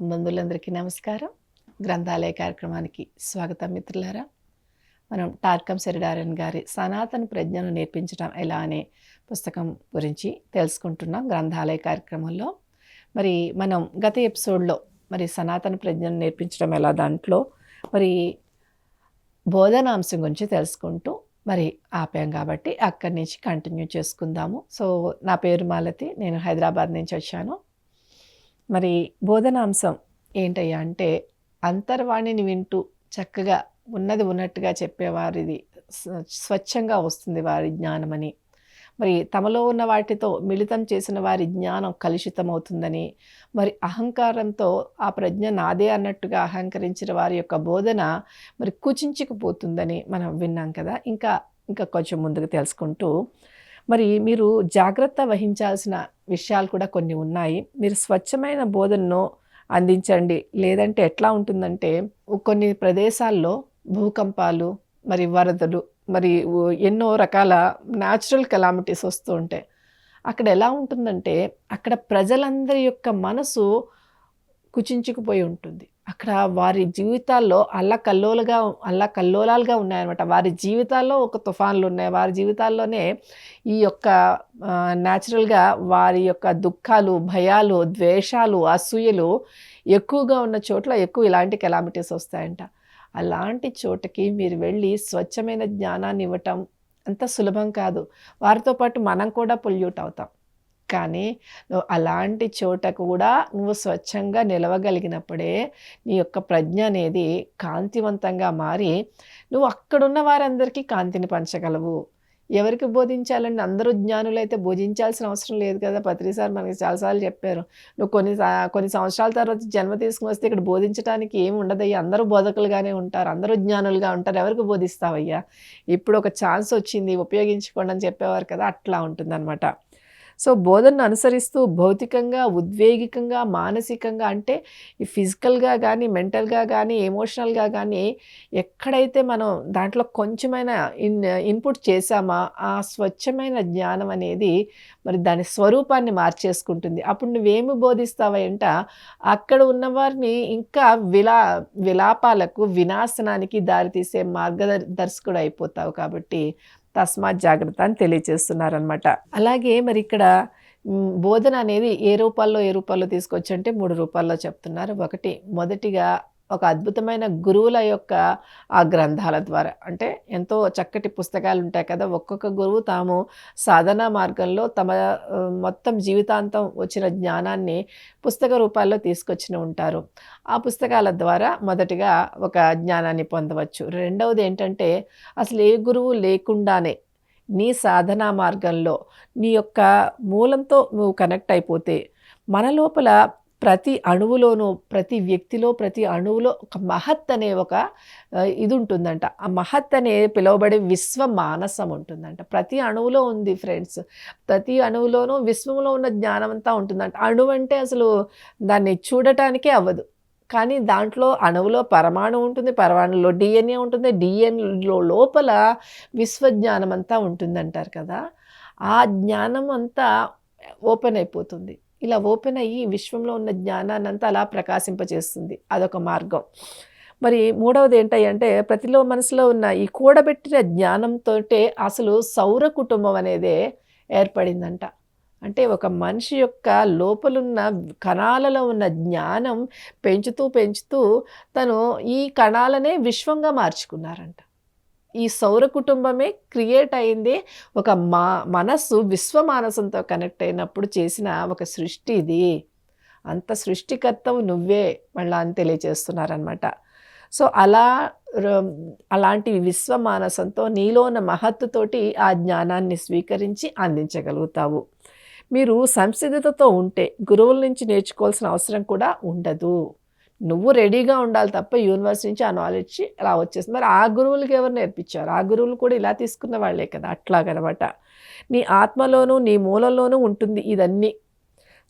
ఆత్మబంధువులందరికీ నమస్కారం. గ్రంథాలయ కార్యక్రమానికి స్వాగతం మిత్రులారా. మనం టార్కం సెరిడారన్ గారి సనాతన ప్రజ్ఞను నేర్పించడం ఎలా అనే పుస్తకం గురించి తెలుసుకుంటున్నాం గ్రంథాలయ కార్యక్రమంలో. మరి మనం గత ఎపిసోడ్లో మరి సనాతన ప్రజ్ఞను నేర్పించడం ఎలా దాంట్లో మరి బోధనాంశం గురించి తెలుసుకుంటూ మరి ఆపాం కాబట్టి అక్కడి నుంచి కంటిన్యూ చేసుకుందాము. సో నా పేరు మాలతి నేను హైదరాబాద్ నుంచి వచ్చాను. మరి బోధనాంశం ఏంటయ్యా అంటే అంతర్వాణిని వింటూ చక్కగా ఉన్నది ఉన్నట్టుగా చెప్పేవారిది స్వచ్ఛంగా వస్తుంది వారి జ్ఞానమని. మరి తమలో ఉన్న వాటితో మిళితం చేసిన వారి జ్ఞానం కలుషితమవుతుందని మరి అహంకారంతో ఆ ప్రజ్ఞ నాదే అన్నట్టుగా అహంకరించిన వారి యొక్క బోధన మరి కుచించుకుపోతుందని మనం విన్నాం కదా. ఇంకా ఇంకా కొంచెం ముందుకు తెలుసుకుంటూ మరి మీరు జాగ్రత్త వహించాల్సిన విషయాలు కూడా కొన్ని ఉన్నాయి. మీరు స్వచ్ఛమైన బోధనను అందించండి. లేదంటే ఎట్లా ఉంటుందంటే కొన్ని ప్రదేశాల్లో భూకంపాలు మరి వరదలు మరి ఎన్నో రకాల న్యాచురల్ కెలామిటీస్ వస్తూ ఉంటాయి. అక్కడ ఎలా ఉంటుందంటే అక్కడ ప్రజలందరి యొక్క మనసు కుచించుకుపోయి ఉంటుంది. అక్కడ వారి జీవితాల్లో అల్ల కల్లోలుగా అల్ల కల్లోలాలుగా ఉన్నాయన్నమాట. వారి జీవితాల్లో ఒక తుఫాన్లు ఉన్నాయి. వారి జీవితాల్లోనే ఈ యొక్క న్యాచురల్గా వారి యొక్క దుఃఖాలు భయాలు ద్వేషాలు అసూయలు ఎక్కువగా ఉన్న చోట్ల ఎక్కువ ఇలాంటి కెలామిటీస్ వస్తాయంట. అలాంటి చోటకి మీరు వెళ్ళి స్వచ్ఛమైన జ్ఞానాన్ని ఇవ్వటం అంత సులభం కాదు. వారితో పాటు మనం కూడా పొల్యూట్ అవుతాం. కానీ నువ్వు అలాంటి చోట కూడా నువ్వు స్వచ్ఛంగా నిలవగలిగినప్పుడే నీ యొక్క ప్రజ్ఞ అనేది కాంతివంతంగా మారి నువ్వు అక్కడున్న వారందరికీ కాంతిని పంచగలవు. ఎవరికి బోధించాలండి? అందరూ జ్ఞానులైతే బోధించాల్సిన అవసరం లేదు కదా? పత్రిసారి మనకి చాలాసార్లు చెప్పారు. నువ్వు కొన్ని సా- కొన్ని సంవత్సరాల తర్వాత జన్మ తీసుకుని వస్తే ఇక్కడ బోధించడానికి ఏమి ఉండదయ్యా? అందరూ బోధకులుగానే ఉంటారు. అందరూ జ్ఞానులుగా ఉంటారు. ఎవరికి బోధిస్తావయ్యా? ఇప్పుడు ఒక ఛాన్స్ వచ్చింది. ఉపయోగించుకోండి అని చెప్పేవారు కదా? అట్లా ఉంటుందన్నమాట. సో బోధనను అనుసరిస్తూ భౌతికంగా ఉద్వేగికంగా మానసికంగా అంటే ఈ ఫిజికల్గా కానీ మెంటల్గా కానీ ఎమోషనల్గా కానీ ఎక్కడైతే మనం దాంట్లో కొంచెమైన ఇన్ ఇన్పుట్ చేసామా ఆ స్వచ్ఛమైన జ్ఞానం అనేది మరి దాని స్వరూపాన్ని మార్చేసుకుంటుంది. అప్పుడు నువ్వేమి బోధిస్తావంట? అక్కడ ఉన్నవారిని ఇంకా విలా విలాపాలకు వినాశనానికి దారితీసే మార్గదర్శకుడు అయిపోతావు కాబట్టి తస్మాత్ జాగ్రత్త అని తెలియజేస్తున్నారనమాట అలాగే మరి ఇక్కడ బోధన అనేది ఏ రూపాల్లో ఏ రూపాల్లో తీసుకొచ్చంటే మూడు రూపాల్లో చెప్తున్నారు. ఒకటి మొదటిగా ఒక అద్భుతమైన గురువుల యొక్క ఆ గ్రంథాల ద్వారా. అంటే ఎంతో చక్కటి పుస్తకాలు ఉంటాయి కదా ఒక్కొక్క గురువు తాము సాధనా మార్గంలో తమ మొత్తం జీవితాంతం వచ్చిన జ్ఞానాన్ని పుస్తక రూపాల్లో తీసుకొచ్చిన ఉంటారు. ఆ పుస్తకాల ద్వారా మొదటిగా ఒక జ్ఞానాన్ని పొందవచ్చు. రెండవది ఏంటంటే అసలు ఏ గురువు లేకుండానే నీ సాధనా మార్గంలో నీ యొక్క మూలంతో నువ్వు కనెక్ట్ అయిపోతే మన లోపల ప్రతి అణువులోనూ ప్రతి వ్యక్తిలో ప్రతి అణువులో ఒక మహత్ అనే ఒక ఇది ఉంటుందంట ఆ మహత్ అనే పిలువబడే విశ్వ మానసం ఉంటుందంట. ప్రతి అణువులో ఉంది ఫ్రెండ్స్. ప్రతి అణువులోనూ విశ్వంలో ఉన్న జ్ఞానం అంతా ఉంటుందంట. అణువు అంటే అసలు దాన్ని చూడటానికే అవ్వదు. కానీ దాంట్లో అణువులో పరమాణు ఉంటుంది పరమాణులో డిఎన్ఏ ఉంటుంది డిఎన్ఏలో లోపల విశ్వజ్ఞానం అంతా ఉంటుందంటారు కదా. ఆ జ్ఞానం అంతా ఓపెన్ అయిపోతుంది. ఇలా ఓపెన్ అయ్యి విశ్వంలో ఉన్న జ్ఞానాన్ని అంతా అలా ప్రకాశింపచేస్తుంది అదొక మార్గం. మరి మూడవది ఏంటంటే ప్రతిలో మనసులో ఉన్న ఈ కూడబెట్టిన జ్ఞానంతో అసలు సౌర కుటుంబం అనేదే ఏర్పడిందంట. అంటే ఒక మనిషి యొక్క లోపలున్న కణాలలో ఉన్న జ్ఞానం పెంచుతూ పెంచుతూ తను ఈ కణాలనే విశ్వంగా మార్చుకున్నారంట. ఈ సౌర కుటుంబమే క్రియేట్ అయింది. ఒక మా మనస్సు విశ్వమానసంతో కనెక్ట్ అయినప్పుడు చేసిన ఒక సృష్టి ఇది. అంత సృష్టికర్తవు నువ్వే మళ్ళా అని తెలియజేస్తున్నారనమాట సో అలా అలాంటి విశ్వ విశ్వమానసంతో నీలో ఉన్న మహత్తుతోటి ఆ జ్ఞానాన్ని స్వీకరించి అందించగలుగుతావు. మీరు సంసిద్ధతతో ఉంటే గురువుల నుంచి నేర్చుకోవాల్సిన అవసరం కూడా ఉండదు. నువ్వు రెడీగా ఉండాలి తప్ప యూనివర్స్ నుంచి ఆ నాలెడ్జ్ అలా వచ్చేస్తుంది మరి ఆ గురువులకి ఎవరు నేర్పించారు? ఆ గురువులు కూడా ఇలా తీసుకున్న వాళ్ళే కదా అట్లాగనమాట. నీ ఆత్మలోనూ నీ మూలంలోనూ ఉంటుంది ఇదన్నీ.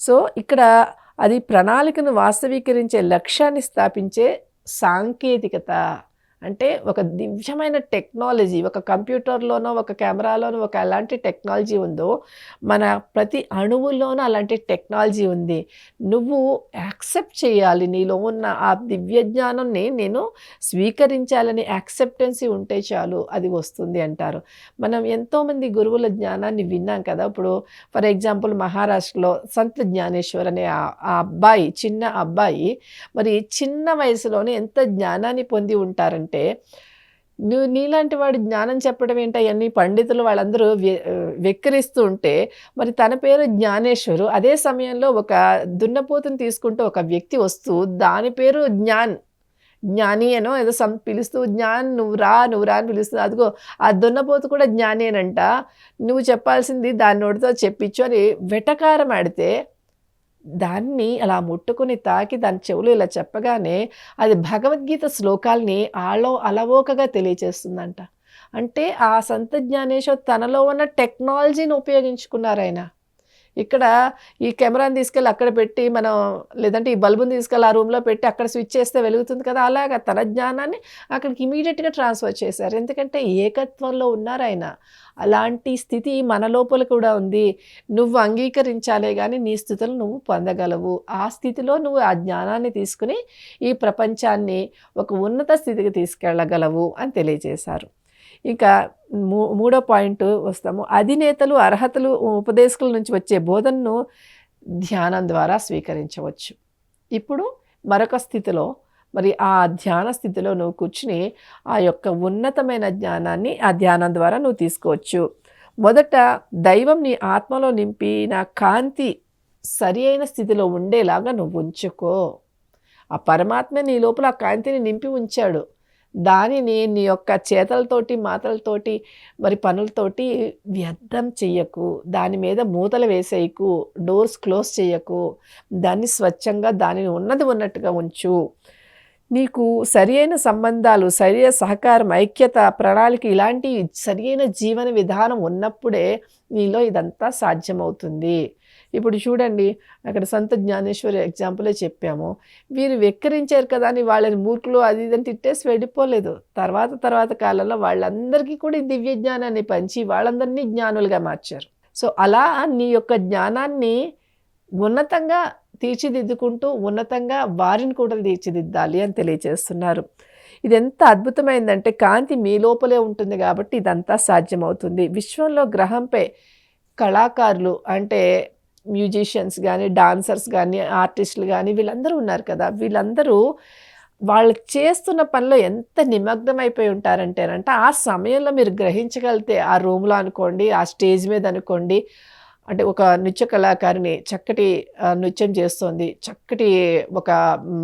సో ఇక్కడ అది ప్రణాళికను వాస్తవీకరించే లక్ష్యాన్ని స్థాపించే సాంకేతికత. అంటే ఒక దివ్యమైన టెక్నాలజీ ఒక కంప్యూటర్లోనో ఒక కెమెరాలోనో ఒక ఎలాంటి టెక్నాలజీ ఉందో మన ప్రతి అణువులోనూ అలాంటి టెక్నాలజీ ఉంది. నువ్వు యాక్సెప్ట్ చేయాలి. నీలో ఉన్న ఆ దివ్య జ్ఞానాన్ని నేను స్వీకరించాలని యాక్సెప్టెన్సీ ఉంటే చాలు అది వస్తుంది అంటారు. మనం ఎంతోమంది గురువుల జ్ఞానాన్ని విన్నాం కదా. ఇప్పుడు ఫర్ ఎగ్జాంపుల్ మహారాష్ట్రలో సంత జ్ఞానేశ్వర్ అనే ఆ ఆ అబ్బాయి చిన్న అబ్బాయి మరి చిన్న వయసులోనే ఎంత జ్ఞానాన్ని పొంది ఉంటారంటే నువ్వు నీలాంటి వాడు జ్ఞానం చెప్పడం ఏంటి అవన్నీ పండితులు వాళ్ళందరూ వెక్కిరిస్తూ ఉంటే మరి తన పేరు జ్ఞానేశ్వరు. అదే సమయంలో ఒక దున్నపోతుని తీసుకుంటూ ఒక వ్యక్తి వస్తూ దాని పేరు జ్ఞాన్. జ్ఞాని అనో ఏదో సం పిలుస్తూ జ్ఞాన్ నువ్వు రా నువ్వు రా అని పిలుస్తుంది. అదిగో ఆ దున్నపోతు కూడా జ్ఞానేనంట. నువ్వు చెప్పాల్సింది దాని నోటితో చెప్పించు అని వెటకారం ఆడితే దాన్ని అలా ముట్టుకుని తాకి దాని చెవులు ఇలా చెప్పగానే అది భగవద్గీత శ్లోకాల్ని ఆలో అలవోకగా తెలియచేస్తుందంట. అంటే ఆ సంత జ్ఞానేశ్వర్ తనలో ఉన్న టెక్నాలజీని ఉపయోగించుకున్నారాయన. ఇక్కడ ఈ కెమెరాని తీసుకెళ్ళి అక్కడ పెట్టి మనం లేదంటే ఈ బల్బుని తీసుకెళ్ళి ఆ రూమ్లో పెట్టి అక్కడ స్విచ్ చేస్తే వెలుగుతుంది కదా అలాగా తన జ్ఞానాన్ని అక్కడికి ఇమీడియట్గా ట్రాన్స్ఫర్ చేశారు. ఎందుకంటే ఏకత్వంలో ఉన్నారు ఆయన. అలాంటి స్థితి మన లోపల కూడా ఉంది. నువ్వు అంగీకరించాలే కానీ నీ స్థితులు నువ్వు పొందగలవు. ఆ స్థితిలో నువ్వు ఆ జ్ఞానాన్ని తీసుకుని ఈ ప్రపంచాన్ని ఒక ఉన్నత స్థితికి తీసుకెళ్ళగలవు అని తెలియజేశారు. ఇంకా మూ మూడో పాయింట్ వస్తాము. అధినేతలు అర్హతలు ఉపదేశకుల నుంచి వచ్చే బోధనను ధ్యానం ద్వారా స్వీకరించవచ్చు. ఇప్పుడు మరొక స్థితిలో మరి ఆ ధ్యాన స్థితిలో నువ్వు కూర్చుని ఆ యొక్క ఉన్నతమైన జ్ఞానాన్ని ఆ ధ్యానం ద్వారా నువ్వు తీసుకోవచ్చు. మొదట దైవం నీ ఆత్మలో నింపి నా కాంతి సరి అయిన స్థితిలో ఉండేలాగా నువ్వు ఉంచుకో. ఆ పరమాత్మ నీ లోపల ఆ కాంతిని నింపి ఉంచాడు. దానిని నీ యొక్క చేతలతోటి మాటలతోటి మరి పనులతోటి వ్యర్థం చెయ్యకు. దాని మీద మూతలు వేసేయకు. డోర్స్ క్లోజ్ చేయకు దాన్ని స్వచ్ఛంగా దానిని ఉన్నది ఉన్నట్టుగా ఉంచు. నీకు సరి అయిన సంబంధాలు సరి అయిన సహకారం ఐక్యత ప్రణాళిక ఇలాంటి సరి అయిన జీవన విధానం ఉన్నప్పుడే నీలో ఇదంతా సాధ్యమవుతుంది. ఇప్పుడు చూడండి అక్కడ సంత జ్ఞానేశ్వరి ఎగ్జాంపులే చెప్పాము. వీరు వెక్కిరించారు కదా అని వాళ్ళని మూర్ఖులు అది ఇది అని తిట్టేసి వెళ్ళిపోలేదు. తర్వాత తర్వాత కాలంలో వాళ్ళందరికీ కూడా ఈ దివ్య జ్ఞానాన్ని పంచి వాళ్ళందరినీ జ్ఞానులుగా మార్చారు. సో అలా నీ యొక్క జ్ఞానాన్ని ఉన్నతంగా తీర్చిదిద్దుకుంటూ ఉన్నతంగా వారిని కూడా తీర్చిదిద్దాలి అని తెలియజేస్తున్నారు. ఇది ఎంత అద్భుతమైందంటే కాంతి మీ లోపలే ఉంటుంది కాబట్టి ఇదంతా సాధ్యమవుతుంది. విశ్వంలో గ్రహంపై కళాకారులు అంటే మ్యూజిషియన్స్ కానీ డాన్సర్స్ కానీ ఆర్టిస్టులు కానీ వీళ్ళందరూ ఉన్నారు కదా. వీళ్ళందరూ వాళ్ళు చేస్తున్న పనిలో ఎంత నిమగ్నం అయిపోయి ఉంటారంటేనంటే ఆ సమయంలో మీరు గ్రహించగలిగితే ఆ రూమ్లో అనుకోండి ఆ స్టేజ్ మీద అనుకోండి అంటే ఒక నృత్య కళాకారిణి చక్కటి నృత్యం చేస్తోంది చక్కటి ఒక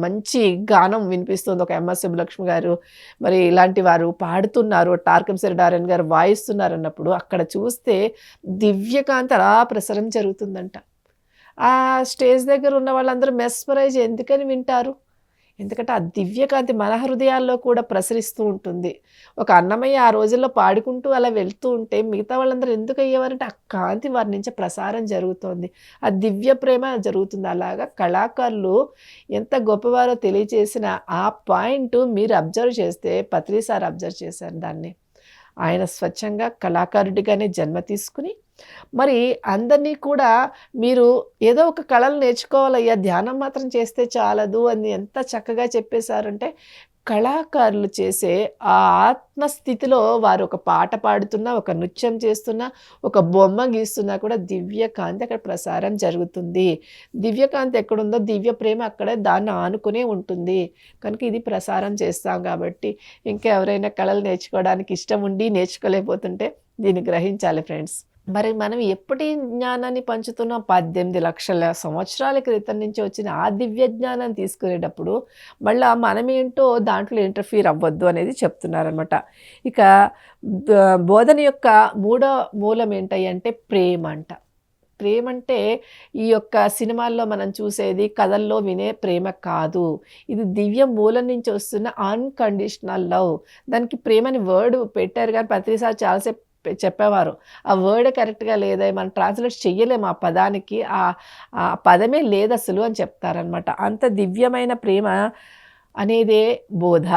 మంచి గానం వినిపిస్తుంది ఒక ఎంఎస్ సుబ్బలక్ష్మి గారు మరి ఇలాంటి వారు పాడుతున్నారు టార్కం డారన్ గారు వాయిస్తున్నారు అన్నప్పుడు అక్కడ చూస్తే దివ్యకాంత అలా ప్రసరం జరుగుతుందంట. ఆ స్టేజ్ దగ్గర ఉన్న వాళ్ళందరూ మెస్మరైజ్ ఎందుకని వింటారు? ఎందుకంటే ఆ దివ్యకాంతి మన హృదయాల్లో కూడా ప్రసరిస్తూ ఉంటుంది. ఒక అన్నమయ్య ఆ రోజుల్లో పాడుకుంటూ అలా వెళ్తూ ఉంటే మిగతా వాళ్ళందరూ ఎందుకు అయ్యేవారంటే ఆ కాంతి వారి నుంచి ప్రసారం జరుగుతోంది. ఆ దివ్య ప్రేమ జరుగుతుంది. అలాగా కళాకారులు ఎంత గొప్పవారో తెలియచేసిన ఆ పాయింట్ మీరు అబ్జర్వ్ చేస్తే పత్రిసార్ అబ్జర్వ్ చేశారు దాన్ని. ఆయన స్వచ్ఛంగా కళాకారుడిగానే జన్మ తీసుకుని మరి అందరినీ కూడా మీరు ఏదో ఒక కళలు నేర్చుకోవాలయ్యా ధ్యానం మాత్రం చేస్తే చాలదు అని ఎంత చక్కగా చెప్పేశారంటే కళాకారులు చేసే ఆ ఆత్మస్థితిలో వారు ఒక పాట పాడుతున్నా ఒక నృత్యం చేస్తున్నా ఒక బొమ్మ గీస్తున్నా కూడా దివ్యకాంతి అక్కడ ప్రసారం జరుగుతుంది. దివ్యకాంతి ఎక్కడుందో దివ్య ప్రేమ అక్కడే దాన్ని ఆనుకునే ఉంటుంది. కనుక ఇది ప్రసారం చేస్తాం కాబట్టి ఇంకా ఎవరైనా కళలు నేర్చుకోవడానికి ఇష్టం ఉండి నేర్చుకోలేకపోతుంటే దీన్ని గ్రహించాలి ఫ్రెండ్స్. మరి మనం ఎప్పటి జ్ఞానాన్ని పంచుతున్నాం? పద్దెనిమిది లక్షల సంవత్సరాల క్రితం నుంచి వచ్చిన ఆ దివ్య జ్ఞానం తీసుకునేటప్పుడు మళ్ళీ మనమేంటో దాంట్లో ఇంటర్ఫీర్ అవ్వద్దు అనేది చెప్తున్నారనమాట ఇక బోధన యొక్క మూడో మూలం ఏంటి అంటే ప్రేమ అంట ప్రేమ అంటే ఈ యొక్క సినిమాల్లో మనం చూసేది కథల్లో వినే ప్రేమ కాదు. ఇది దివ్య మూలం నుంచి వస్తున్న అన్కండిషనల్ లవ్ దానికి ప్రేమని వర్డ్ పెట్టారు కానీ ప్రతిసారి చాలాసేపు చెప్పేవారు. ఆ వర్డ్ కరెక్ట్గా లేదా మనం ట్రాన్స్లేట్ చెయ్యలేము ఆ పదానికి ఆ ఆ పదమే లేదు అసలు అని చెప్తారనమాట అంత దివ్యమైన ప్రేమ అనేదే బోధ.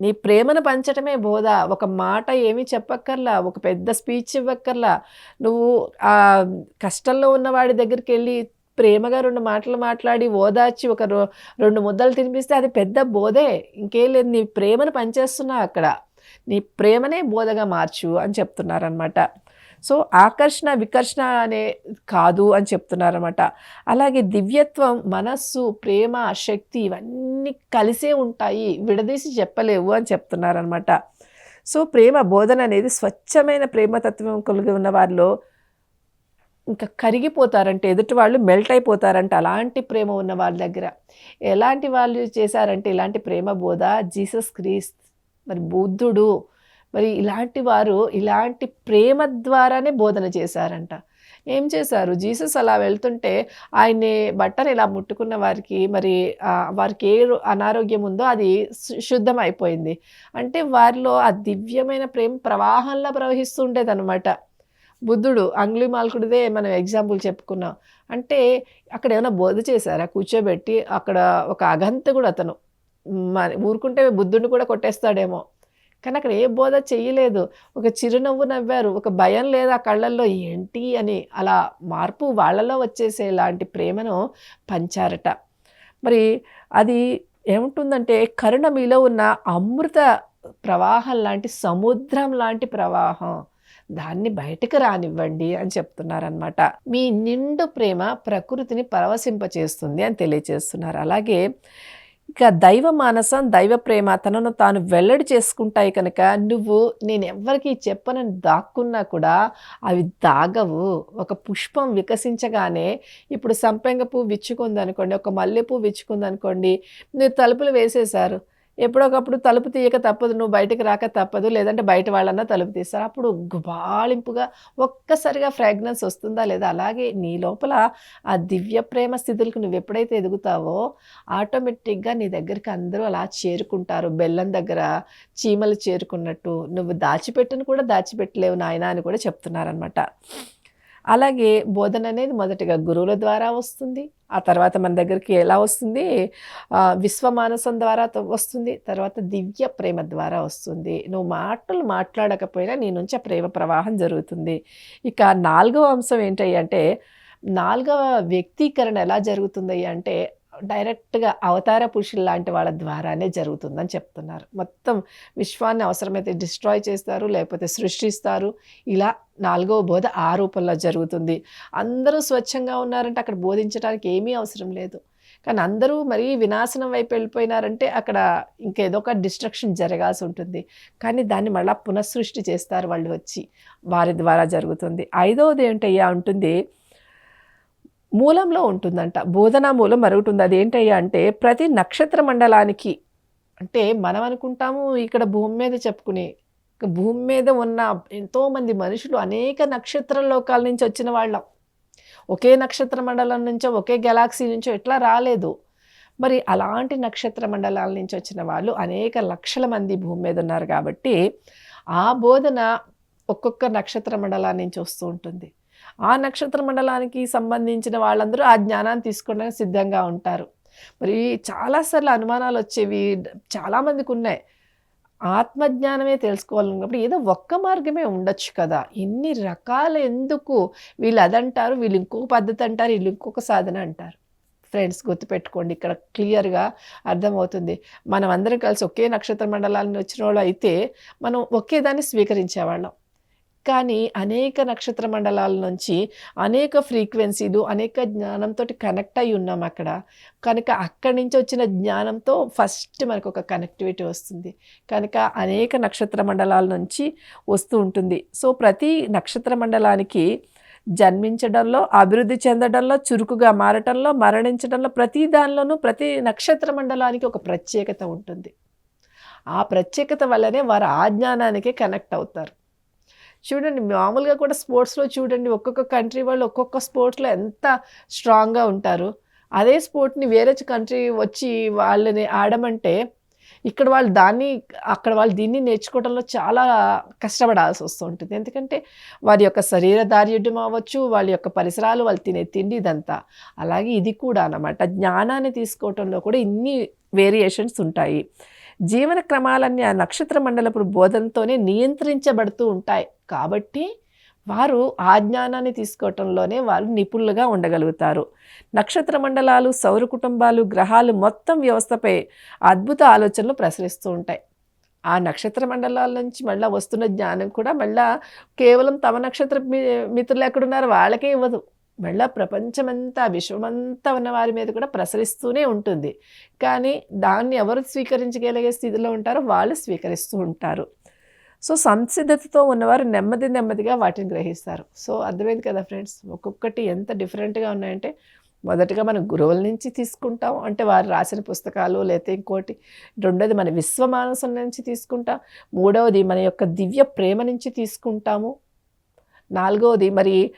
నీ ప్రేమను పంచటమే బోధ. ఒక మాట ఏమీ చెప్పక్కర్లా ఒక పెద్ద స్పీచ్ ఇవ్వక్కర్లా. నువ్వు ఆ కష్టంలో ఉన్నవాడి దగ్గరికి వెళ్ళి ప్రేమగా రెండు మాటలు మాట్లాడి ఓదార్చి ఒక రో- రెండు ముద్దలు తినిపిస్తే అది పెద్ద బోధే. ఇంకేం లేదు నీ ప్రేమను పంచేస్తున్నావు అక్కడ. నీ ప్రేమనే బోధగా మార్చు అని చెప్తున్నారనమాట సో ఆకర్షణ వికర్షణ అనే కాదు అని చెప్తున్నారన్నమాట. అలాగే దివ్యత్వం మనస్సు ప్రేమ శక్తి ఇవన్నీ కలిసే ఉంటాయి విడదీసి చెప్పలేవు అని చెప్తున్నారనమాట సో ప్రేమ బోధన అనేది స్వచ్ఛమైన ప్రేమతత్వం కలిగి ఉన్న వారిలో ఇంకా కరిగిపోతారంటే ఎదుటి వాళ్ళు మెల్ట్ అయిపోతారంటే అలాంటి ప్రేమ ఉన్న వాళ్ళ దగ్గర. ఎలాంటి వాళ్ళు చేశారంటే ఇలాంటి ప్రేమ బోధ జీసస్ క్రీస్త్ మరి బుద్ధుడు మరి ఇలాంటి వారు ఇలాంటి ప్రేమ ద్వారానే బోధన చేశారంట. ఏం చేశారు? జీసస్ అలా వెళ్తుంటే ఆయన్ని బట్టను ఇలా ముట్టుకున్న వారికి మరి వారికి ఏ అనారోగ్యం ఉందో అది శుద్ధం అయిపోయింది అంటే వారిలో ఆ దివ్యమైన ప్రేమ ప్రవాహంలా ప్రవహిస్తూ ఉండేదన్నమాట బుద్ధుడు అంగుళి మాల్కుడిదే మనం ఎగ్జాంపుల్ చెప్పుకున్నాం. అంటే అక్కడ ఏమైనా బోధ చేశారా? కూర్చోబెట్టి అక్కడ ఒక అగంతకుడు అతను. మరి ఊరుకుంటే బుద్ధుడిని కూడా కొట్టేస్తాడేమో. కానీ అక్కడ ఏ బోధ చేయలేదు ఒక చిరునవ్వు నవ్వారు. ఒక భయం లేదు ఆ కళ్ళల్లో. ఏంటి అని అలా మార్పు వాళ్ళలో వచ్చేసేలాంటి ప్రేమను పంచారట. మరి అది ఏముంటుందంటే కరుణ మీలో ఉన్న అమృత ప్రవాహం లాంటి సముద్రం లాంటి ప్రవాహం. దాన్ని బయటకు రానివ్వండి అని చెప్తున్నారనమాట మీ నిండు ప్రేమ ప్రకృతిని పరవశింపచేస్తుంది అని తెలియచేస్తున్నారు. అలాగే ఇక దైవ మానసం దైవ ప్రేమ తనను తాను వెల్లడి చేసుకుంటాయి కనుక నువ్వు నేను ఎవ్వరికీ చెప్పనని దాక్కున్నా కూడా అవి దాగవు. ఒక పుష్పం వికసించగానే ఇప్పుడు సంపెంగ పువ్వు విచ్చుకుంది అనుకోండి ఒక మల్లె పువ్వు విచ్చుకుంది అనుకోండి మీరు తలుపులు వేసేశారు. ఎప్పుడొకప్పుడు తలుపు తీయక తప్పదు నువ్వు బయటకు రాక తప్పదు లేదంటే బయట వాళ్ళన్నా తలుపు తీస్తారు. అప్పుడు గుబాళింపుగా ఒక్కసారిగా ఫ్రాగ్రెన్స్ వస్తుందా లేదా? అలాగే నీ లోపల ఆ దివ్య ప్రేమ స్థితులకు నువ్వు ఎప్పుడైతే ఎదుగుతావో ఆటోమేటిక్గా నీ దగ్గరికి అందరూ అలా చేరుకుంటారు. బెల్లం దగ్గర చీమలు చేరుకున్నట్టు. నువ్వు దాచిపెట్టను కూడా దాచిపెట్టలేవు నాయన అని కూడా చెప్తున్నారనమాట అలాగే బోధన అనేది మొదటగా గురువుల ద్వారా వస్తుంది. ఆ తర్వాత మన దగ్గరికి ఎలా వస్తుంది? విశ్వమానసం ద్వారా వస్తుంది. తర్వాత దివ్య ప్రేమ ద్వారా వస్తుంది. నువ్వు మాటలు మాట్లాడకపోయినా నీ నుంచి ప్రేమ ప్రవాహం జరుగుతుంది. ఇక నాలుగవ అంశం ఏంటంటే నాలుగవ వ్యక్తీకరణ ఎలా జరుగుతుంది అంటే డైరెక్ట్గా అవతార పురుషులు లాంటి వాళ్ళ ద్వారానే జరుగుతుందని చెప్తున్నారు. మొత్తం విశ్వాన్ని అవసరమైతే డిస్ట్రాయ్ చేస్తారు లేకపోతే సృష్టిస్తారు. ఇలా నాలుగవ బోధ ఆ రూపంలో జరుగుతుంది. అందరూ స్వచ్ఛంగా ఉన్నారంటే అక్కడ బోధించడానికి ఏమీ అవసరం లేదు. కానీ అందరూ మరీ వినాశనం వైపు వెళ్ళిపోయినారంటే అక్కడ ఇంకేదో ఒక డిస్ట్రక్షన్ జరగాల్సి ఉంటుంది. కానీ దాన్ని మళ్ళీ పునఃసృష్టి చేస్తారు వాళ్ళు వచ్చి. వారి ద్వారా జరుగుతుంది. ఐదవది ఏంటయ్యా ఉంటుంది మూలంలో ఉంటుందంట. బోధనా మూలం మరొకటి ఉంది అదేంటయ్యా అంటే ప్రతి నక్షత్ర మండలానికి అంటే మనం అనుకుంటాము ఇక్కడ భూమి మీద చెప్పుకునే భూమి మీద ఉన్న ఎంతోమంది మనుషులు అనేక నక్షత్ర లోకాల నుంచి వచ్చిన వాళ్ళం. ఒకే నక్షత్ర మండలం నుంచో ఒకే గెలాక్సీ నుంచో ఇట్లా రాలేదు. మరి అలాంటి నక్షత్ర మండలాల నుంచి వచ్చిన వాళ్ళు అనేక లక్షల మంది భూమి మీద ఉన్నారు కాబట్టి ఆ బోధన ఒక్కొక్క నక్షత్ర మండలాల నుంచి వస్తూ ఉంటుంది. ఆ నక్షత్ర మండలానికి సంబంధించిన వాళ్ళందరూ ఆ జ్ఞానాన్ని తీసుకోవడానికి సిద్ధంగా ఉంటారు. మరి చాలాసార్లు అనుమానాలు వచ్చేవి చాలామందికి ఉన్నాయి. ఆత్మజ్ఞానమే తెలుసుకోవాలన్నప్పుడు ఏదో ఒక్క మార్గమే ఉండొచ్చు కదా. ఇన్ని రకాలు ఎందుకు వీళ్ళు అదంటారు వీళ్ళు ఇంకొక పద్ధతి అంటారు వీళ్ళు ఇంకొక సాధన అంటారు. ఫ్రెండ్స్ గుర్తుపెట్టుకోండి ఇక్కడ క్లియర్గా అర్థమవుతుంది. మనం అందరం కలిసి ఒకే నక్షత్ర మండలాన్ని వచ్చిన వాళ్ళు అయితే మనం ఒకే దాన్ని స్వీకరించేవాళ్ళం. కానీ అనేక నక్షత్ర మండలాల నుంచి అనేక ఫ్రీక్వెన్సీలు అనేక జ్ఞానంతో కనెక్ట్ అయి ఉన్నాం అక్కడ. కనుక అక్కడి నుంచి వచ్చిన జ్ఞానంతో ఫస్ట్ మనకు ఒక కనెక్టివిటీ వస్తుంది. కనుక అనేక నక్షత్ర మండలాల నుంచి వస్తూ ఉంటుంది. సో ప్రతి నక్షత్ర మండలానికి జన్మించడంలో అభివృద్ధి చెందడంలో చురుకుగా మారటంలో మరణించడంలో ప్రతి దానిలోనూ ప్రతి నక్షత్ర మండలానికి ఒక ప్రత్యేకత ఉంటుంది. ఆ ప్రత్యేకత వల్లనే వారు ఆ జ్ఞానానికే కనెక్ట్ అవుతారు. చూడండి మామూలుగా కూడా స్పోర్ట్స్లో చూడండి ఒక్కొక్క కంట్రీ వాళ్ళు ఒక్కొక్క స్పోర్ట్స్లో ఎంత స్ట్రాంగ్గా ఉంటారు. అదే స్పోర్ట్ని వేరే కంట్రీ వచ్చి వాళ్ళని ఆడమంటే ఇక్కడ వాళ్ళు దాన్ని అక్కడ వాళ్ళు దీన్ని నేర్చుకోవడంలో చాలా కష్టపడాల్సి వస్తుంటుంది. ఎందుకంటే వారి యొక్క శరీర దార్ఢ్యం అవ్వచ్చు వాళ్ళ యొక్క పరిసరాలు వాళ్ళు తినే తిండి ఇదంతా. అలాగే ఇది కూడా అన్నమాట. జ్ఞానాన్ని తీసుకోవటంలో కూడా ఇన్ని వేరియేషన్స్ ఉంటాయి. జీవన క్రమాలన్నీ ఆ నక్షత్ర మండలపు బోధనతోనే నియంత్రించబడుతూ ఉంటాయి. కాబట్టి వారు ఆ జ్ఞానాన్ని తీసుకోవటంలోనే వాళ్ళు నిపుణులుగా ఉండగలుగుతారు. నక్షత్ర మండలాలు సౌర కుటుంబాలు గ్రహాలు మొత్తం వ్యవస్థపై అద్భుత ఆలోచనలు ప్రసరిస్తూ ఉంటాయి. ఆ నక్షత్ర మండలాల నుంచి మళ్ళీ వస్తున్న జ్ఞానం కూడా మళ్ళీ కేవలం తమ నక్షత్ర మిత్రులు ఎక్కడున్నారో వాళ్ళకే ఇవ్వదు. మళ్ళా ప్రపంచమంతా విశ్వమంతా ఉన్న వారి మీద కూడా ప్రసరిస్తూనే ఉంటుంది. కానీ దాన్ని ఎవరు స్వీకరించగలిగే స్థితిలో ఉంటారో వాళ్ళు స్వీకరిస్తూ ఉంటారు. సో సంసిద్ధతతో ఉన్నవారు నెమ్మది నెమ్మదిగా వాటిని గ్రహిస్తారు. సో అర్థమైంది కదా ఫ్రెండ్స్? ఒక్కొక్కటి ఎంత డిఫరెంట్గా ఉన్నాయంటే మొదటగా మనం గురువుల నుంచి తీసుకుంటాం. అంటే వారు రాసిన పుస్తకాలు లేకపోతే ఇంకోటి. రెండోది మన విశ్వమానసం నుంచి తీసుకుంటాం. మూడవది మన యొక్క దివ్య ప్రేమ నుంచి తీసుకుంటాము. నాలుగవది మరి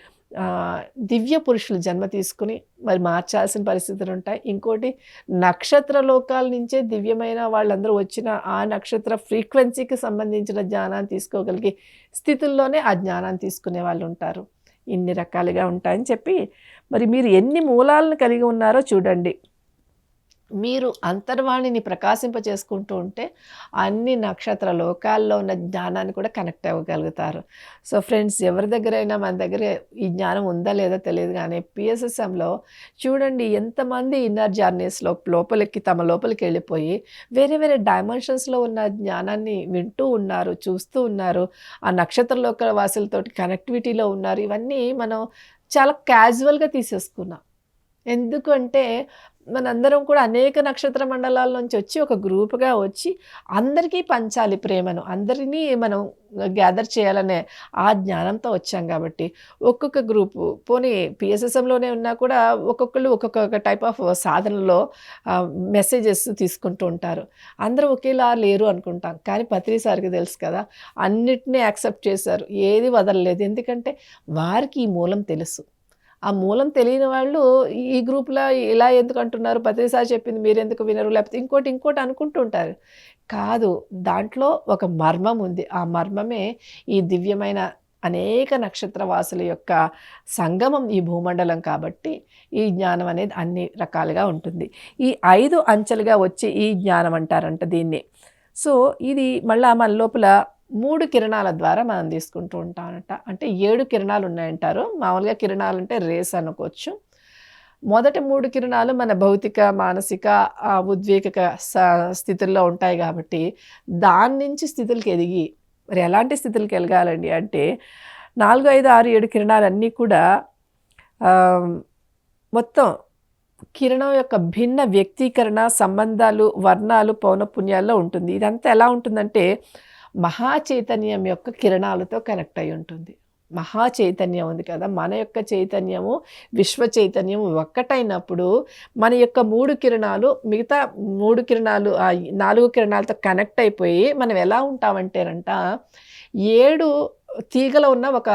దివ్య పురుషులు జన్మ తీసుకుని మరి మార్చాల్సిన పరిస్థితులు ఉంటాయి. ఇంకోటి నక్షత్ర లోకాల నుంచే దివ్యమైన వాళ్ళందరూ వచ్చిన ఆ నక్షత్ర ఫ్రీక్వెన్సీకి సంబంధించిన జ్ఞానాన్ని తీసుకోగలిగే స్థితుల్లోనే ఆ జ్ఞానాన్ని తీసుకునే వాళ్ళు ఉంటారు. ఇన్ని రకాలుగా ఉంటాయని చెప్పి మరి మీరు ఎన్ని మూలాలను కలిగి ఉన్నారో చూడండి. మీరు అంతర్వాణిని ప్రకాశింప చేసుకుంటూ ఉంటే అన్ని నక్షత్ర లోకాల్లో ఉన్న జ్ఞానాన్ని కూడా కనెక్ట్ అవ్వగలుగుతారు. సో ఫ్రెండ్స్ ఎవరి దగ్గరైనా మన దగ్గర ఈ జ్ఞానం ఉందా లేదా తెలియదు కానీ పిఎస్ఎస్ఎంలో చూడండి ఎంతమంది ఇన్నర్ జర్నీస్లో లోపలికి తమ లోపలికి వెళ్ళిపోయి వేరే వేరే డైమెన్షన్స్లో ఉన్న జ్ఞానాన్ని వింటూ ఉన్నారు చూస్తూ ఉన్నారు. ఆ నక్షత్ర లోక వాసులతోటి కనెక్టివిటీలో ఉన్నారు. ఇవన్నీ మనం చాలా క్యాజువల్గా తీసేసుకున్నాం. ఎందుకంటే మనందరం కూడా అనేక నక్షత్ర మండలాల నుంచి వచ్చి ఒక గ్రూప్గా వచ్చి అందరికీ పంచాలి ప్రేమను. అందరినీ మనం గ్యాదర్ చేయాలనే ఆ జ్ఞానంతో వచ్చాం కాబట్టి ఒక్కొక్క గ్రూపు పోనీ పిఎస్ఎస్ఎంలోనే ఉన్నా కూడా ఒక్కొక్కళ్ళు ఒక్కొక్క టైప్ ఆఫ్ సాధనలో మెసేజెస్ తీసుకుంటూ ఉంటారు. అందరూ ఒకేలా లేరు అనుకుంటాం. కానీ పత్రిసారికి తెలుసు కదా అన్నిటినీ యాక్సెప్ట్ చేశారు. ఏది వదలలేదు. ఎందుకంటే వారికి ఈ మూలం తెలుసు. ఆ మూలం తెలియని వాళ్ళు ఈ గ్రూప్లో ఇలా ఎందుకు అంటున్నారు? ప్రతిసారి చెప్పింది మీరు ఎందుకు వినరు? లేకపోతే ఇంకోటి ఇంకోటి అనుకుంటూ ఉంటారు. కాదు దాంట్లో ఒక మర్మం ఉంది. ఆ మర్మమే ఈ దివ్యమైన అనేక నక్షత్రవాసుల యొక్క సంగమం ఈ భూమండలం కాబట్టి ఈ జ్ఞానం అనేది అన్ని రకాలుగా ఉంటుంది. ఈ ఐదు అంచెలుగా వచ్చి ఈ జ్ఞానం అంటారంట దీన్ని. సో ఇది మళ్ళా మన లోపల మూడు కిరణాల ద్వారా మనం తీసుకుంటూ ఉంటామన్నట అంటే ఏడు కిరణాలు ఉన్నాయంటారు. మామూలుగా కిరణాలు అంటే రేస్ అనుకోవచ్చు. మొదటి మూడు కిరణాలు మన భౌతిక మానసిక ఉద్వేగక స్థితుల్లో ఉంటాయి కాబట్టి దాని నుంచి స్థితులకి ఎదిగి మరి ఎలాంటి స్థితులకి ఎదగాలండి అంటే నాలుగు ఐదు ఆరు ఏడు కిరణాలన్నీ కూడా మొత్తం కిరణం యొక్క భిన్న వ్యక్తీకరణ సంబంధాలు వర్ణాలు పౌనఃపుణ్యాల్లో ఉంటుంది. ఇదంతా ఎలా ఉంటుందంటే మహాచైతన్యం యొక్క కిరణాలతో కనెక్ట్ అయి ఉంటుంది. మహా చైతన్యం ఉంది కదా మన యొక్క చైతన్యము విశ్వ చైతన్యము ఒక్కటైనప్పుడు మన యొక్క మూడు కిరణాలు మిగతా మూడు కిరణాలు నాలుగు కిరణాలతో కనెక్ట్ అయిపోయి మనం ఎలా ఉంటామంటేనంట ఏడు తీగలో ఉన్న ఒక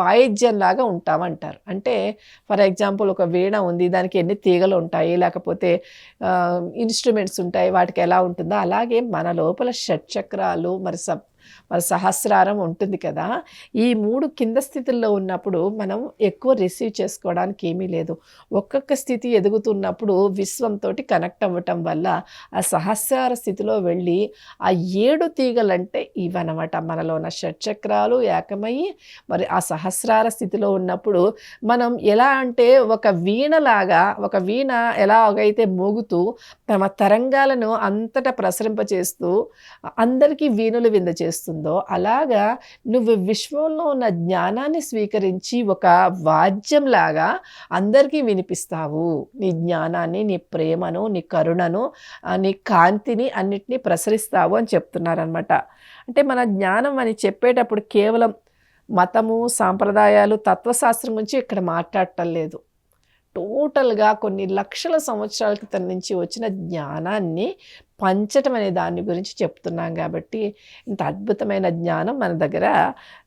వాయిద్యం లాగా ఉంటామంటారు. అంటే ఫర్ ఎగ్జాంపుల్ ఒక వీణ ఉంది దానికి ఎన్ని తీగలు ఉంటాయి లేకపోతే ఇన్స్ట్రుమెంట్స్ ఉంటాయి వాటికి ఎలా ఉంటుందో అలాగే మన లోపల షట్చక్రాలు మరి సబ్ మన సహస్రారం ఉంటుంది కదా. ఈ మూడు కింద స్థితుల్లో ఉన్నప్పుడు మనం ఎక్కువ రిసీవ్ చేసుకోవడానికి ఏమీ లేదు. ఒక్కొక్క స్థితి ఎదుగుతున్నప్పుడు విశ్వంతో కనెక్ట్ అవ్వటం వల్ల ఆ సహస్రార స్థితిలో వెళ్ళి ఆ ఏడు తీగలంటే ఇవన్నమాట మనలో ఉన్న షట్చక్రాలు ఏకమయ్యి మరి ఆ సహస్రార స్థితిలో ఉన్నప్పుడు మనం ఎలా అంటే ఒక వీణలాగా ఒక వీణ ఎలాగైతే మోగుతూ తమ తరంగాలను అంతటా ప్రసరింపచేస్తూ అందరికీ వీణులు వింద చేస్తుంది అలాగా నువ్వు విశ్వంలో ఉన్న జ్ఞానాన్ని స్వీకరించి ఒక వాద్యంలాగా అందరికీ వినిపిస్తావు. నీ జ్ఞానాన్ని నీ ప్రేమను నీ కరుణను నీ కాంతిని అన్నిటినీ ప్రసరిస్తావు అని చెప్తున్నారనమాట అంటే మన జ్ఞానం అని చెప్పేటప్పుడు కేవలం మతము సాంప్రదాయాలు తత్వశాస్త్రం గురించి ఇక్కడ మాట్లాడటం లేదు. టోటల్గా కొన్ని లక్షల సంవత్సరాల క్రితం నుంచి వచ్చిన జ్ఞానాన్ని పంచటం అనే దాని గురించి చెప్తున్నాం కాబట్టి ఇంత అద్భుతమైన జ్ఞానం మన దగ్గర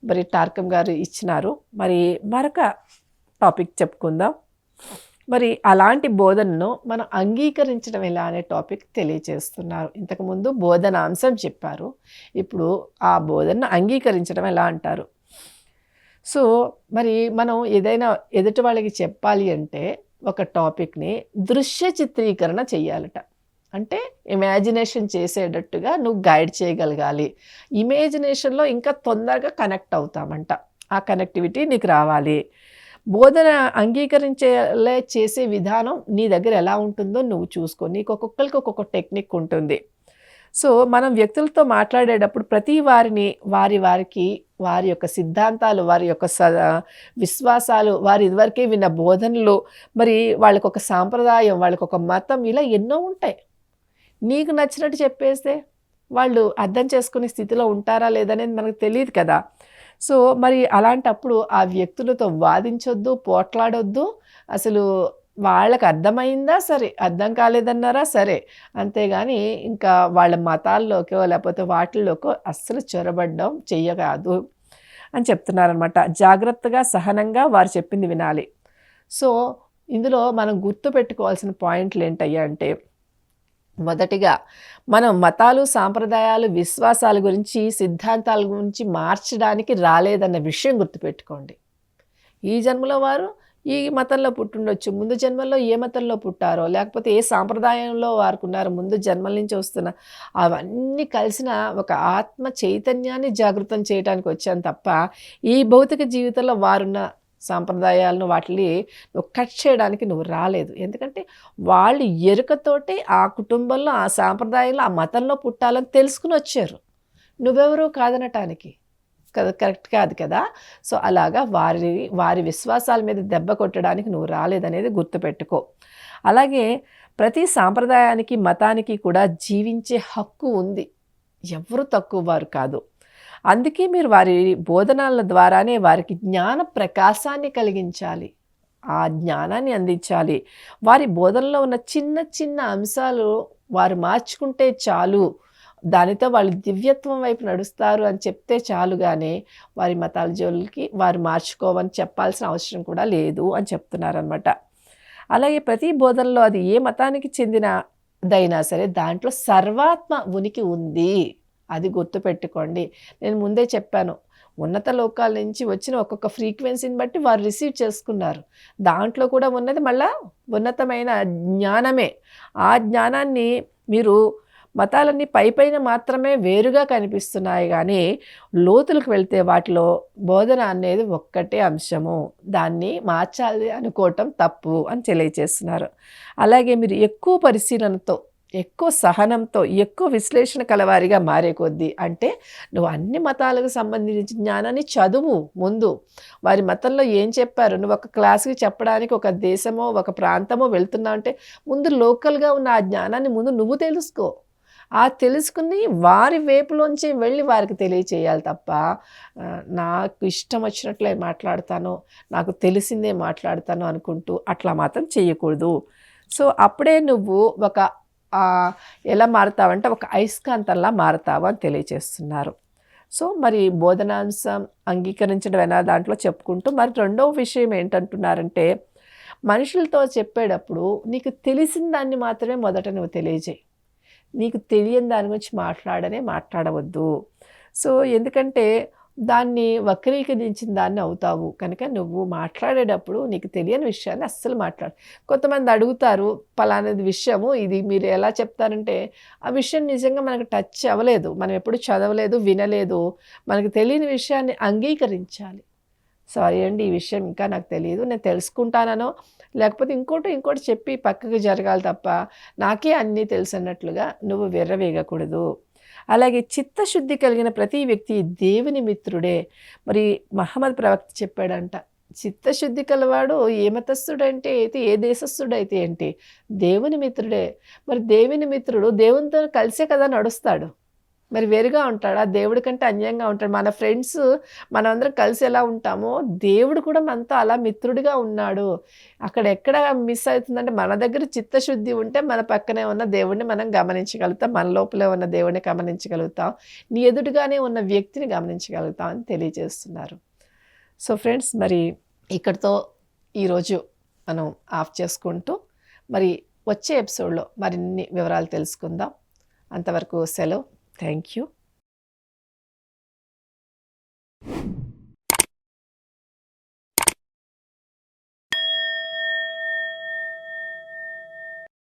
మరి టార్కం గారు ఇచ్చినారు. మరి మరొక టాపిక్ చెప్పుకుందాం. మరి అలాంటి బోధనను మనం అంగీకరించడం ఎలా అనే టాపిక్ తెలియచేస్తున్నారు. ఇంతకుముందు బోధన అంశం చెప్పారు. ఇప్పుడు ఆ బోధనను అంగీకరించడం ఎలా అంటారు? సో మరి మనం ఏదైనా ఎదుటి వాళ్ళకి చెప్పాలి అంటే ఒక టాపిక్ని దృశ్య చిత్రీకరణ చేయాలట అంటే ఇమాజినేషన్ చేసేటట్టుగా నువ్వు గైడ్ చేయగలగాలి. ఇమేజినేషన్లో ఇంకా తొందరగా కనెక్ట్ అవుతామంట. ఆ కనెక్టివిటీ నీకు రావాలి. బోధన అంగీకరించేలే చేసే విధానం నీ దగ్గర ఎలా ఉంటుందో నువ్వు చూసుకో. నీకు ఒక్కొక్కరికి ఒక్కొక్క టెక్నిక్ ఉంటుంది. సో మనం వ్యక్తులతో మాట్లాడేటప్పుడు ప్రతి వారిని వారి వారికి వారి యొక్క సిద్ధాంతాలు వారి యొక్క విశ్వాసాలు వారి ఇదివరకే విన్న బోధనలు మరి వాళ్ళకు ఒక సాంప్రదాయం వాళ్ళకు ఒక మతం ఇలా ఎన్నో ఉంటాయి. నీకు నచ్చినట్టు చెప్పేస్తే వాళ్ళు అర్థం చేసుకునే స్థితిలో ఉంటారా లేదనేది మనకు తెలియదు కదా. సో మరి అలాంటప్పుడు ఆ వ్యక్తులతో వాదించొద్దు పోట్లాడొద్దు. అసలు వాళ్ళకి అర్థమైందా సరే అర్థం కాలేదన్నారా సరే అంతేగాని ఇంకా వాళ్ళ మతాల్లోకో లేకపోతే వాటిల్లోకో అస్సలు చొరబడ్డం చెయ్యకాదు అని చెప్తున్నారనమాట జాగ్రత్తగా సహనంగా వారు చెప్పింది వినాలి. సో ఇందులో మనం గుర్తు పెట్టుకోవాల్సిన పాయింట్లు ఏంటయ్యా అంటే మొదటిగా మనం మతాలు సాంప్రదాయాలు విశ్వాసాల గురించి సిద్ధాంతాల గురించి మార్చడానికి రాలేదన్న విషయం గుర్తుపెట్టుకోండి. ఈ జన్మలో వారు ఈ మతంలో పుట్టుండొచ్చు. ముందు జన్మల్లో ఏ మతంలో పుట్టారో లేకపోతే ఏ సాంప్రదాయంలో వారుకున్నారో ముందు జన్మల నుంచి వస్తున్న అవన్నీ కలిసిన ఒక ఆత్మ చైతన్యాన్ని జాగృతం చేయడానికి వచ్చాను తప్ప ఈ భౌతిక జీవితంలో వారున్న సాంప్రదాయాలను వాటిని నువ్వు కట్ చేయడానికి నువ్వు రాలేదు. ఎందుకంటే వాళ్ళు ఎరుకతోటే ఆ కుటుంబంలో ఆ సాంప్రదాయంలో ఆ మతంలో పుట్టాలని తెలుసుకుని వచ్చారు. నువ్వెవరూ కాదనటానికి. కదా కరెక్ట్ కాదు కదా. సో అలాగా వారి వారి విశ్వాసాల మీద దెబ్బ కొట్టడానికి నువ్వు రాలేదనేది గుర్తుపెట్టుకో. అలాగే ప్రతి సాంప్రదాయానికి మతానికి కూడా జీవించే హక్కు ఉంది. ఎవరు తక్కువ వారు కాదు. అందుకే మీరు వారి బోధనల ద్వారానే వారికి జ్ఞాన ప్రకాశాన్ని కలిగించాలి. ఆ జ్ఞానాన్ని అందించాలి. వారి బోధనలో ఉన్న చిన్న చిన్న అంశాలు వారు మార్చుకుంటే చాలు. దానితో వాళ్ళు దివ్యత్వం వైపు నడుస్తారు అని చెప్తే చాలుగానే వారి మతాల జోలికి వారు మార్చుకోవని చెప్పాల్సిన అవసరం కూడా లేదు అని చెప్తున్నారనమాట అలాగే ప్రతి బోధనలో అది ఏ మతానికి చెందినదైనా సరే దాంట్లో సర్వాత్మ ఉనికి ఉంది. అది గుర్తుపెట్టుకోండి. నేను ముందే చెప్పాను ఉన్నత లోకాల నుంచి వచ్చిన ఒక్కొక్క ఫ్రీక్వెన్సీని బట్టి వారు రిసీవ్ చేసుకున్నారు. దాంట్లో కూడా ఉన్నది మళ్ళా ఉన్నతమైన జ్ఞానమే. ఆ జ్ఞానాన్ని మీరు మతాలన్నీ పై పైన మాత్రమే వేరుగా కనిపిస్తున్నాయి కానీ లోతులకు వెళ్తే వాటిలో బోధన అనేది ఒక్కటే అంశము. దాన్ని మార్చాలి అనుకోవటం తప్పు అని తెలియజేస్తున్నారు అలాగే మీరు ఎక్కువ పరిశీలనతో ఎక్కువ సహనంతో ఎక్కువ విశ్లేషణ కలవారిగా మారే కొద్దీ అంటే నువ్వు అన్ని మతాలకు సంబంధించిన జ్ఞానాన్ని చదువు ముందు. వారి మతంలో ఏం చెప్పారు? నువ్వు ఒక క్లాస్కి చెప్పడానికి ఒక దేశమో ఒక ప్రాంతమో వెళ్తున్నావు అంటే ముందు లోకల్గా ఉన్న ఆ జ్ఞానాన్ని ముందు నువ్వు తెలుసుకో. ఆ తెలుసుకుని వారి వేపులోంచి వెళ్ళి వారికి తెలియచేయాలి తప్ప నాకు ఇష్టం వచ్చినట్లే మాట్లాడతాను నాకు తెలిసిందే మాట్లాడతాను అనుకుంటూ అట్లా మాత్రం చేయకూడదు. సో అప్పుడే నువ్వు ఒక ఎలా మారుతావంటే ఒక అయస్కాంతంలా మారుతావు అని తెలియచేస్తున్నారు. సో మరి బోధనాంశం అంగీకరించడం అయినా దాంట్లో చెప్పుకుంటూ మరి రెండవ విషయం ఏంటంటున్నారంటే మనుషులతో చెప్పేటప్పుడు నీకు తెలిసిన దాన్ని మాత్రమే మొదట నువ్వు తెలియజేయి. నీకు తెలియని దాని గురించి మాట్లాడనే మాట్లాడవద్దు. సో ఎందుకంటే దాన్ని వక్రీకరించిన దాన్ని అవుతావు. కనుక నువ్వు మాట్లాడేటప్పుడు నీకు తెలియని విషయాన్ని అస్సలు మాట్లాడు కొంతమంది అడుగుతారు పలానది విషయము ఇది మీరు ఎలా చెప్తారంటే ఆ విషయం నిజంగా మనకు టచ్ అవ్వలేదు. మనం ఎప్పుడు చదవలేదు వినలేదు. మనకు తెలియని విషయాన్ని అంగీకరించాలి. సారీ అండి ఈ విషయం ఇంకా నాకు తెలియదు నేను తెలుసుకుంటానో లేకపోతే ఇంకోటి ఇంకోటి చెప్పి పక్కకు జరగాలి తప్ప నాకే అన్నీ తెలుసు అన్నట్లుగా నువ్వు విర్రవేయకూడదు అలాగే చిత్తశుద్ధి కలిగిన ప్రతి వ్యక్తి దేవుని మిత్రుడే. మరి మహమ్మద్ ప్రవక్త చెప్పాడంట చిత్తశుద్ధి కలవాడు ఏ మతస్థుడంటే అయితే ఏ దేశస్థుడైతే ఏంటి దేవుని మిత్రుడే. మరి దేవుని మిత్రుడు దేవునితో కలిసే కదా నడుస్తాడు. మరి వేరుగా ఉంటాడా? దేవుడి కంటే అన్యంగా ఉంటాడు. మన ఫ్రెండ్స్ మనమందరం కలిసి ఎలా ఉంటామో దేవుడు కూడా మనతో అలా మిత్రుడిగా ఉన్నాడు. అక్కడ ఎక్కడ మిస్ అవుతుందంటే మన దగ్గర చిత్తశుద్ధి ఉంటే మన పక్కనే ఉన్న దేవుడిని మనం గమనించగలుగుతాం. మన లోపలే ఉన్న దేవుడిని గమనించగలుగుతాం. నీ ఎదుటిగానే ఉన్న వ్యక్తిని గమనించగలుగుతాం అని తెలియజేస్తున్నారు. సో ఫ్రెండ్స్ మరి ఇక్కడితో ఈరోజు మనం ఆఫ్ చేసుకుంటూ మరి వచ్చే ఎపిసోడ్లో మరిన్ని వివరాలు తెలుసుకుందాం. అంతవరకు సెలవు. Thank you.